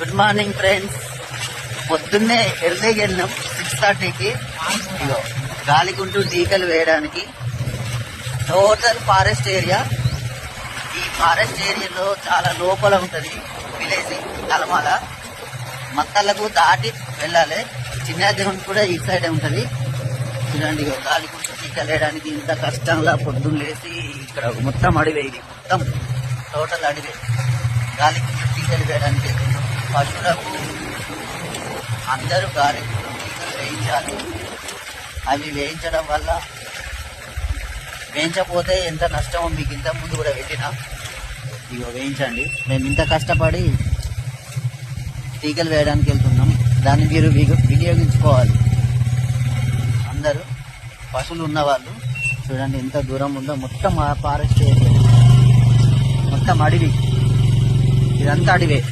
Good morning friends పొద్దున్నే ఎర్లీకి వెళ్ళినాం six థర్టీకి గాలిగుంటూ గాలికుంటూ టీకలు వేయడానికి టోటల్ ఫారెస్ట్ ఏరియా ఈ ఫారెస్ట్ ఏరియాలో చాలా లోపల ఉంటుంది విలేజ్ తలమాల. మక్కలకు దాటి వెళ్ళాలి. చిన్న గ్రౌండ్ కూడా ఈ సైడే ఉంటుంది. చూడండి ఇగో గాలికుంటూ టీకలు వేయడానికి ఇంత కష్టంగా పొద్దున్న లేసి ఇక్కడ మొత్తం అడివే మొత్తం టోటల్ అడివే. గాలికుంటూ టీకలు వేయడానికి పశువులకు అందరూ గాలికుంటూ వేయించాలి. అవి వేయించడం వల్ల వేయించకపోతే ఎంత నష్టమో మీకు ఇంత ముందు కూడా పెట్టినా. ఇక వేయించండి. మేము ఇంత కష్టపడి టీకలు వేయడానికి వెళ్తున్నాం. దాన్ని మీరు వినియోగించుకోవాలి. అందరూ పశువులు ఉన్నవాళ్ళు చూడండి ఎంత దూరం ఉందో. మొత్తం ఫారెస్ట్ ఏరియా. మొత్తం అడవి. ఇదంతా అడివే.